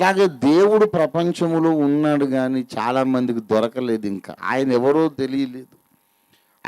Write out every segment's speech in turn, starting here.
అట్లాగే దేవుడు ప్రపంచంలో ఉన్నాడు కానీ చాలామందికి దొరకలేదు ఇంకా. ఆయన ఎవరో తెలియలేదు.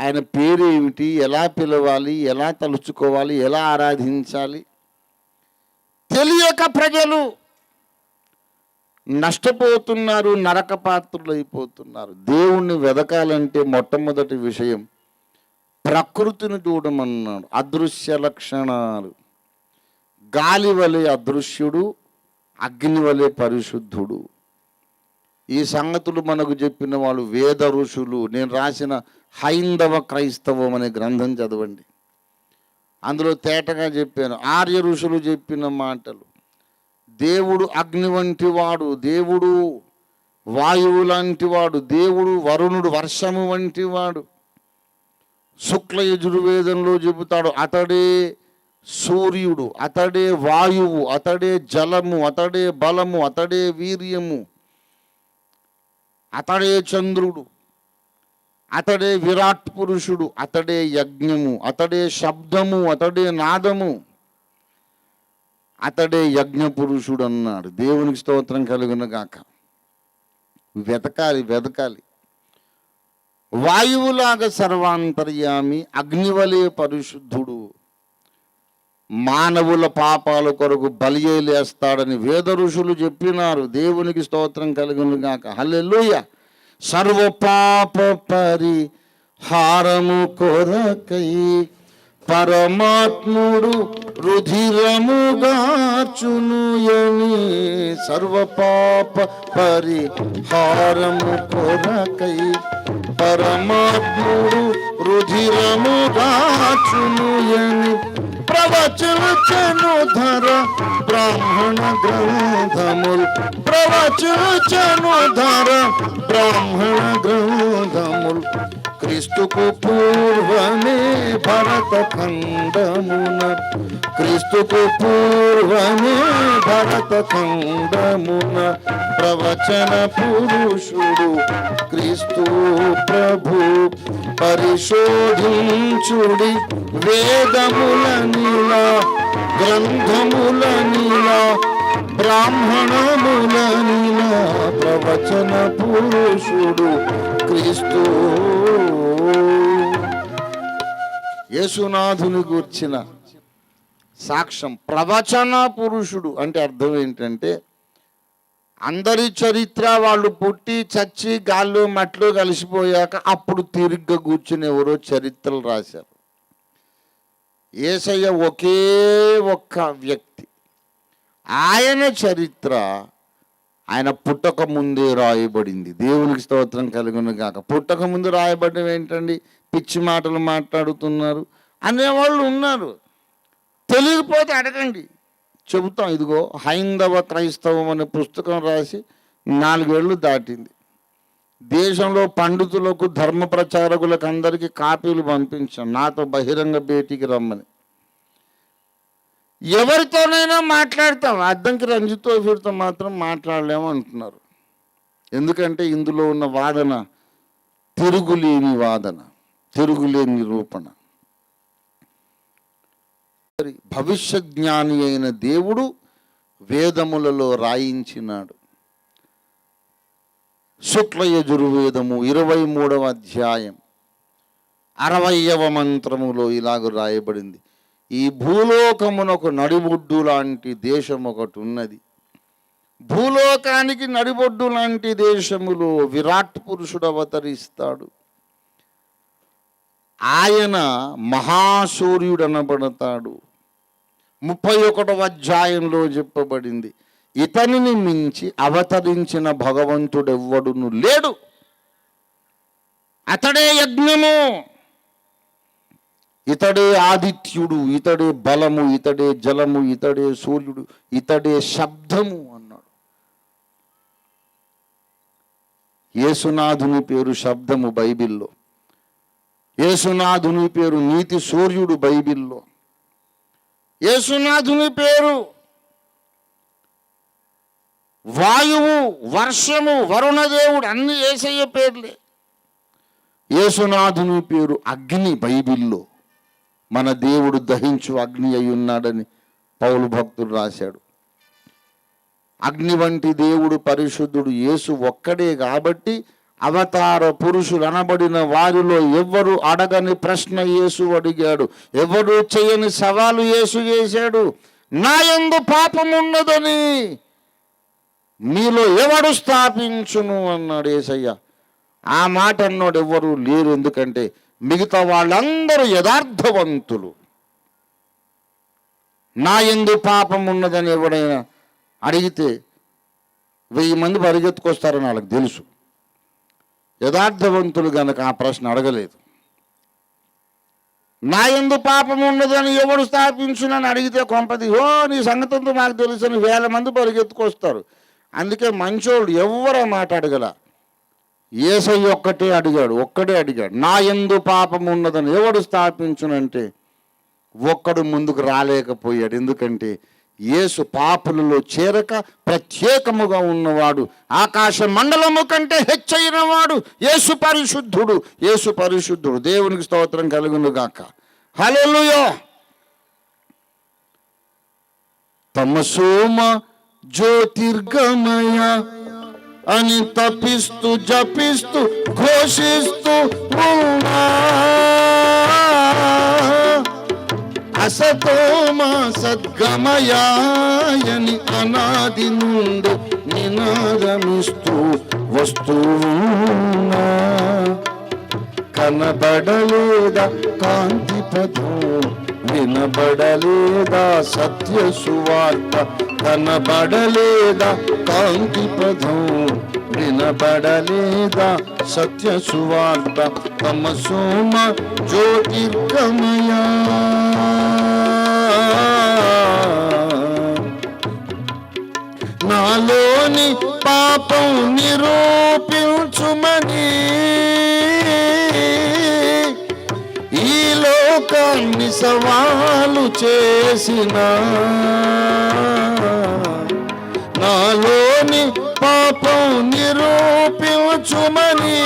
ఆయన పేరు ఏమిటి ఎలా పిలవాలి ఎలా తలుచుకోవాలి ఎలా ఆరాధించాలి? తెలియక ప్రజలు నష్టపోతున్నారు నరక పాత్రలు అయిపోతున్నారు దేవుణ్ణి వెదకాలంటే మొట్టమొదటి విషయం ప్రకృతిని చూడమన్నాడు అదృశ్య లక్షణాలు. గాలి వలె అదృశ్యుడు అగ్ని వలె పరిశుద్ధుడు. ఈ సంగతులు మనకు చెప్పిన వాళ్ళు వేద ఋషులు. నేను రాసిన హైందవ క్రైస్తవం అనే గ్రంథం చదవండి. అందులో తేటగా చెప్పాను. ఆర్య ఋషులు చెప్పిన మాటలు. దేవుడు అగ్ని వంటి వాడు దేవుడు వాయువు లాంటి వాడు దేవుడు వరుణుడు వర్షము వంటి వాడు. శుక్ల యజుర్వేదంలో చెబుతాడు అతడే సూర్యుడు అతడే వాయువు అతడే జలము అతడే బలము అతడే వీర్యము. అతడే చంద్రుడు అతడే విరాట్ పురుషుడు అతడే యజ్ఞము అతడే శబ్దము అతడే నాదము. అతడే యజ్ఞ పురుషుడు అన్నాడు. దేవునికి స్తోత్రం కలుగును గాక. వెతకాలి వెతకాలి. వాయువులాగా సర్వాంతర్యామి అగ్నివలే పరిశుద్ధుడు. మానవుల పాపాల కొరకు బలియేలేస్తాడని వేద ఋషులు చెప్పినారు. దేవునికి స్తోత్రం కలుగును గాక. హల్లెలూయ. సర్వ పాప పరి హారము కొరకై పరమాత్ముడు రుధిరముగాచునుయని సర్వ పాప పరిహారము కొరకై పరమాత్ముడు రుధిరముగాచునుయని ప్రవచను ధర బ్రాహ్మణ గ్రంథముల్ ప్రవచను ధర బ్రాహ్మణ గ్రంథముల్ క్రీస్తుకు పూర్వమే భరత ఖండమున. క్రీస్తుకు పూర్వమే భరత ఖండమున. ప్రవచన పురుషుడు క్రీస్తు ప్రభు పరిశోధించుడి వేదముల నీలా గ్రంథముల నీలా బ్రాహ్మణముల నీలా. ప్రవచన పురుషుడు క్రీస్తు. యేసునాథుని గూర్చిన సాక్ష్యం ప్రవచన పురుషుడు అంటే అర్థం ఏంటంటే అందరి చరిత్ర వాళ్ళు పుట్టి చచ్చి గాల్లో మట్లో కలిసిపోయాక అప్పుడు తిరిగ్గా కూర్చుని ఎవరో చరిత్రలు రాశారు. ఏసయ్య ఒకే ఒక్క వ్యక్తి. ఆయన చరిత్ర ఆయన పుట్టక ముందే రాయబడింది. దేవునికి స్తోత్రం కలుగును కాక పుట్టక ముందు రాయబడడం ఏంటండి? పిచ్చి మాటలు మాట్లాడుతున్నారు. అనేవాళ్ళు ఉన్నారు. తెలియకపోతే అడగండి. చెబుతాం ఇదిగో హైందవ క్రైస్తవం అనే పుస్తకం రాసి నాలుగేళ్ళు దాటింది. దేశంలో పండితులకు ధర్మ ప్రచారకులకు అందరికీ కాపీలు పంపించాం. నాతో బహిరంగ భేటీకి రమ్మని. ఎవరితోనైనా మాట్లాడతాం. అద్దంకి రంజితో వీరితో మాత్రం మాట్లాడలేము అంటున్నారు. ఎందుకంటే ఇందులో ఉన్న వాదన తిరుగులేని వాదన తిరుగులేని నిరూపణ భవిష్య జ్ఞాని అయిన దేవుడు వేదములలో రాయించినాడు. శుక్ల యజుర్వేదము ఇరవై మూడవ అధ్యాయం. అరవయవ మంత్రములో ఇలాగ రాయబడింది. ఈ భూలోకమునకు నడిబొడ్డు లాంటి దేశం ఒకటి ఉన్నది. భూలోకానికి నడిబొడ్డు లాంటి దేశములో విరాట్ పురుషుడు అవతరిస్తాడు ఆయన మహాసూర్యుడు అనబడతాడు ముప్పై ఒకటవ అధ్యాయంలో చెప్పబడింది. ఇతనిని మించి అవతరించిన భగవంతుడెవ్వడును లేడు. అతడే యజ్ఞము. ఇతడే ఆదిత్యుడు ఇతడే బలము ఇతడే జలము ఇతడే సూర్యుడు ఇతడే శబ్దము అన్నాడు. యేసునాథుని పేరు శబ్దము బైబిల్లో. యేసునాథుని పేరు నీతి సూర్యుడు బైబిల్లో. యేసునాథుని పేరు వాయువు వర్షము వరుణదేవుడు అన్ని ఏసయ్య పేర్లే. యేసునాథుని పేరు అగ్ని బైబిల్లో. మన దేవుడు దహించు అగ్ని అయి ఉన్నాడని పౌలు భక్తుడు రాశాడు. అగ్ని వంటి దేవుడు పరిశుద్ధుడు యేసు ఒక్కడే కాబట్టి అవతార పురుషులు అనబడిన వారిలో ఎవ్వరు అడగని ప్రశ్న యేసు అడిగాడు. ఎవరు చేయని సవాలు యేసు చేశాడు. నా ఎందు పాపం ఉన్నదని మీలో ఎవడు స్థాపించును? అన్నాడు ఏసయ్య. ఆ మాట అన్నాడు ఎవ్వరు లేరు. ఎందుకంటే మిగతా వాళ్ళందరూ యథార్థవంతులు. నా ఎందు పాపం ఉన్నదని ఎవడైనా అడిగితే వెయ్యి మంది పరిగెత్తుకొస్తారని వాళ్ళకి తెలుసు. యథార్థవంతులు గనక ఆ ప్రశ్న అడగలేదు. నా ఎందు పాపం ఉన్నదని ఎవడు స్థాపించునని అడిగితే కొంపది ఓ నీ సంగతంతో మాకు అని వేల మంది పరిగెత్తుకొస్తారు. అందుకే మంచోళ్ళు ఎవ్వరూ మాట అడగల. ఏసై ఒక్కటే అడిగాడు ఒక్కడే అడిగాడు నా ఎందు పాపం ఉన్నదని ఎవడు స్థాపించునంటే ఒక్కడు ముందుకు రాలేకపోయాడు. ఎందుకంటే యేసు పాపులలో చేరక ప్రత్యేకముగా ఉన్నవాడు ఆకాశ మండలము కంటే హెచ్చైన వాడు యేసు పరిశుద్ధుడు యేసు పరిశుద్ధుడు. దేవునికి స్తోత్రం కలుగునుగాక గాక. తమసోమ జ్యోతిర్గమయ అని తపిస్తూ జపిస్తూ ఘోషిస్తూ ఉన్నా అసతోమ సద్గమయాయని అనాది నుండి నినాదమిస్తూ వస్తువున్నా కనబడలేదా కాంతి పదం వినబడలేదా సత్య సువార్త? కనబడలేదా? కాంతి పదం వినబడలేదా? సత్య సువార్త తమ సోమ జ్యోతిర్గమయా. నాలోని పాపం నిరూపించుమని ఈ లోకాన్ని సవాలు చేసిన నాలోని పాపం నిరూపించుమని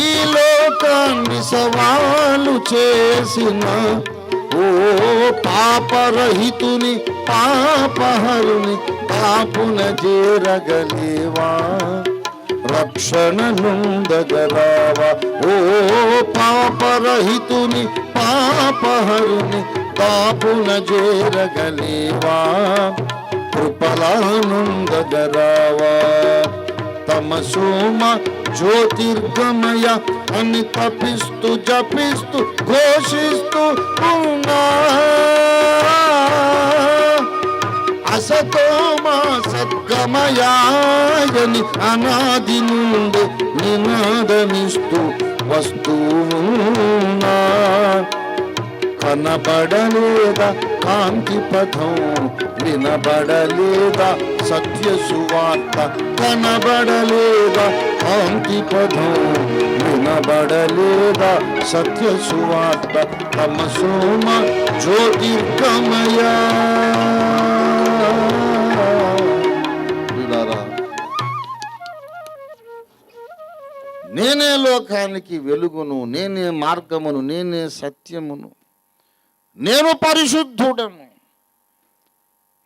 ఈ లోకాన్ని సవాలు చేసిన ఓ పాపరహితుని పాపహరుని పాపున చేరగలేవా? రక్షణ నుందగరావా ఓ పాపరహితుని పాపహరుని పాపున చేరగలేవా కృపలానుందగరావా తమ సోమ జ్యోతిర్గమయ అని తపిస్తూ జపిస్తూ ఘోషిస్తూ సద్గమయాయని అనాది నుండి నినాదమిస్తూ వస్తూన్నా కనబడలేదా కాంతి పథం? వినబడలేదా సత్య సువార్త? కనబడలేదా కాంతి పథం? వినబడలేదా సత్య సువార్త? తమ సోమ జ్యోతిర్గమయా నేనే లోకానికి వెలుగును నేనే మార్గమును నేనే సత్యమును. నేను పరిశుద్ధుడను.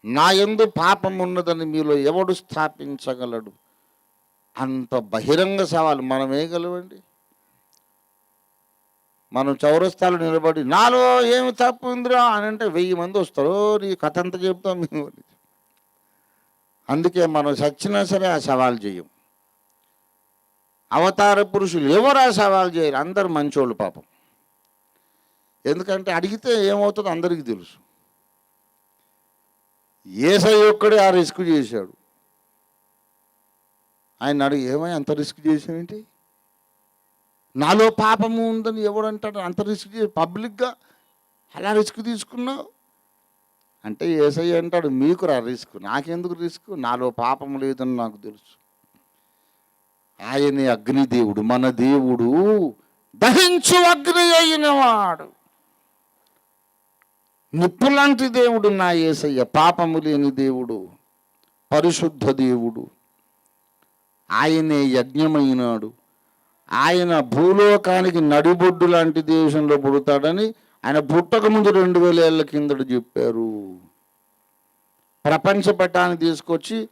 నా ఎందు పాపం ఉన్నదని మీలో ఎవడు స్థాపించగలడు? అంత బహిరంగ సవాలు మనం వేయగలవండి మనం చౌరస్తాలు నిలబడి నాలో ఏమి తప్పు ఉందిరా అని అంటే వెయ్యి మంది వస్తారు నీ కథ అంతా చెప్తాం మేము అందుకే మనం సచ్చినా సరే ఆ సవాల్ చేయం. అవతార పురుషులు ఎవరా సవాల్ చేయరు? అందరు మంచోళ్ళు పాపం. ఎందుకంటే అడిగితే ఏమవుతుందో అందరికీ తెలుసు. ఏసై ఒక్కడే ఆ రిస్క్ చేశాడు. ఆయన అడిగి ఏమై అంత రిస్క్ చేసావేంటి నాలో పాపము ఉందని ఎవడు అంటాడు? అంత రిస్క్ చేసి పబ్లిక్గా అలా రిస్క్ తీసుకున్నావు? అంటే ఏసై అంటాడు మీకు రా రిస్క్ నాకెందుకు రిస్క్? నాలో పాపం లేదని నాకు తెలుసు. ఆయనే అగ్నిదేవుడు మన దేవుడు దహించు అగ్ని అయినవాడు. నిప్పులాంటి దేవుడు నా యేసయ్య పాపము లేని దేవుడు పరిశుద్ధ దేవుడు. ఆయనే యజ్ఞమైనాడు. ఆయన భూలోకానికి నడిబొడ్డు లాంటి దేశంలో పుడతాడని ఆయన పుట్టక ముందు రెండు వేల ఏళ్ళ కిందట చెప్పారు. ప్రపంచ పట్టాన్ని తీసుకొచ్చి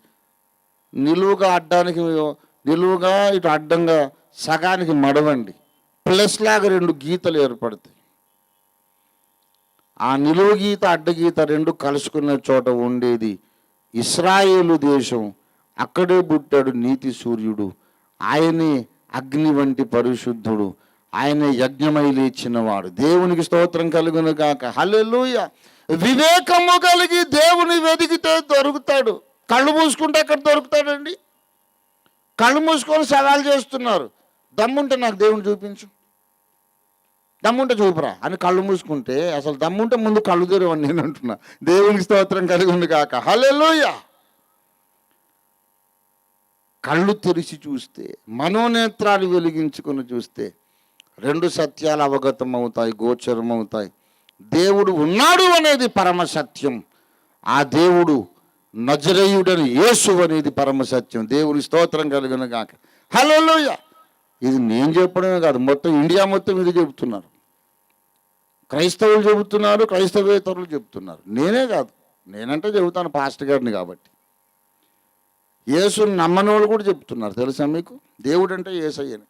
నిలువుగా అడ్డానికి నిలువుగా ఇటు అడ్డంగా సగానికి మడవండి. ప్లస్ లాగా రెండు గీతలు ఏర్పడతాయి. ఆ నిలువు గీత అడ్డగీత రెండు కలుసుకున్న చోట ఉండేది ఇస్రాయేలు దేశం. అక్కడే పుట్టాడు నీతి సూర్యుడు. ఆయనే అగ్ని వంటి పరిశుద్ధుడు. ఆయన యజ్ఞమై లేచినవాడు. దేవునికి స్తోత్రం కలుగును కాక హల్లెలూయ! వివేకము కలిగి దేవుని వెతికితే దొరుకుతాడు. కళ్ళు మూసుకుంటే ఎక్కడ దొరుకుతాడండి? కళ్ళు మూసుకొని సవాల్ చేస్తున్నారు. దమ్ముంటే నాకు దేవుని చూపించు. దమ్ముంటే చూపురా అని కళ్ళు మూసుకుంటే అసలు దమ్ముంటే ముందు కళ్ళు తెరవని నేను అంటున్నా. దేవునికి స్తోత్రం కలిగి ఉంది కాక హలెలుయ కళ్ళు తెరిచి చూస్తే మనోనేత్రాలు వెలిగించుకొని చూస్తే రెండు సత్యాలు అవగతం అవుతాయి గోచరం అవుతాయి దేవుడు ఉన్నాడు అనేది పరమ సత్యం. ఆ దేవుడు నజరేయుడని యేసు అనేది పరమ సత్యం. దేవుని స్తోత్రం కలిగిన కాక హలోయ ఇది నేను చెప్పడమే కాదు మొత్తం ఇండియా మొత్తం ఇది చెబుతున్నారు. క్రైస్తవులు చెబుతున్నారు క్రైస్తవేతరులు చెబుతున్నారు. నేనే కాదు నేనంటే చెబుతాను పాస్టర్ గారిని కాబట్టి. యేసుని నమ్మని వాళ్ళు కూడా చెప్తున్నారు తెలుసా మీకు? దేవుడు అంటే ఏసయ్యని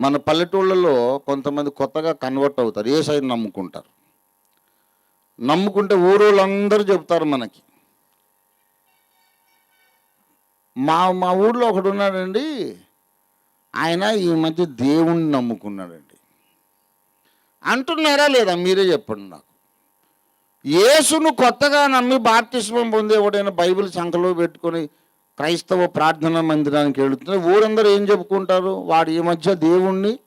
మన పల్లెటూళ్ళలో కొంతమంది కొత్తగా కన్వర్ట్ అవుతారు ఏసైని నమ్ముకుంటారు. నమ్ముకుంటే ఊరోళ్ళందరూ చెప్తారు మనకి. మా మా ఊళ్ళో ఒకడు ఉన్నాడండి ఆయన ఈ మధ్య దేవుణ్ణి నమ్ముకున్నాడండి. అంటున్నారా లేదా? మీరే చెప్పండి నాకు. యేసును కొత్తగా నమ్మి బాప్తిస్మం పొందేవాడైనా బైబిల్ సంఖలో పెట్టుకొని క్రైస్తవ ప్రార్థనా మందిరానికి వెళుతున్న ఊరందరూ ఏం చెప్పుకుంటారు? వాడు ఈ మధ్య దేవుణ్ణి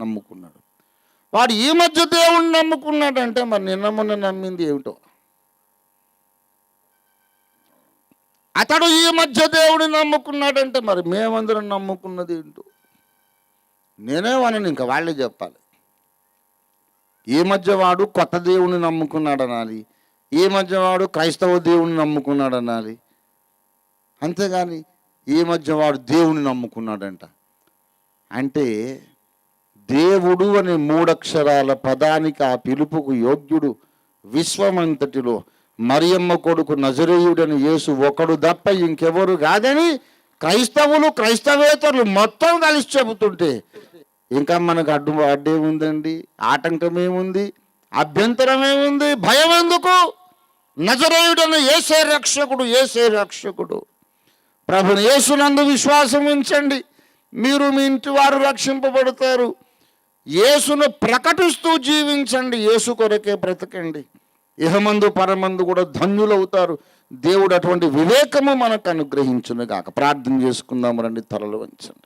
నమ్ముకున్నాడు. వాడు ఈ మధ్య దేవుణ్ణి నమ్ముకున్నాడంటే మరి నిన్న మొన్న నమ్మింది ఏమిటో? అతడు ఈ మధ్య దేవుడిని నమ్ముకున్నాడంటే మరి మేమందరం నమ్ముకున్నది ఏంటో? నేనే వాళ్ళని ఇంకా వాళ్ళే చెప్పాలి. ఈ మధ్య వాడు కొత్త దేవుని నమ్ముకున్నాడు అనాలి ఈ మధ్య వాడు క్రైస్తవ దేవుని నమ్ముకున్నాడు అనాలి అంతేగాని ఈ మధ్య వాడు దేవుని నమ్ముకున్నాడంట. అంటే దేవుడు అనే మూడక్షరాల పదానికి ఆ పిలుపుకు యోగ్యుడు విశ్వమంతటిలో మరియమ్మ కొడుకు నజరేయుడని యేసు ఒకడు తప్ప ఇంకెవరు కాదని క్రైస్తవులు క్రైస్తవేతరులు మొత్తం కలిసి చెబుతుంటే ఇంకా మనకు అడ్డు అడ్డేముందండి ఆటంకం ఏముంది అభ్యంతరం ఏముంది భయం ఎందుకు నజరేయుడని ఏసే రక్షకుడు ఏసే రక్షకుడు. ప్రభుని యేసునందు విశ్వాసం ఉంచండి. మీరు మీ ఇంటి వారు రక్షింపబడతారు. యేసును ప్రకటిస్తూ జీవించండి. యేసు కొరకే బ్రతకండి. ఇహమందు పరమందు కూడా ధన్యులవుతారు. దేవుడు అటువంటి వివేకము మనకు అనుగ్రహించును గాక ప్రార్థన చేసుకుందాము రండి తలలు వంచండి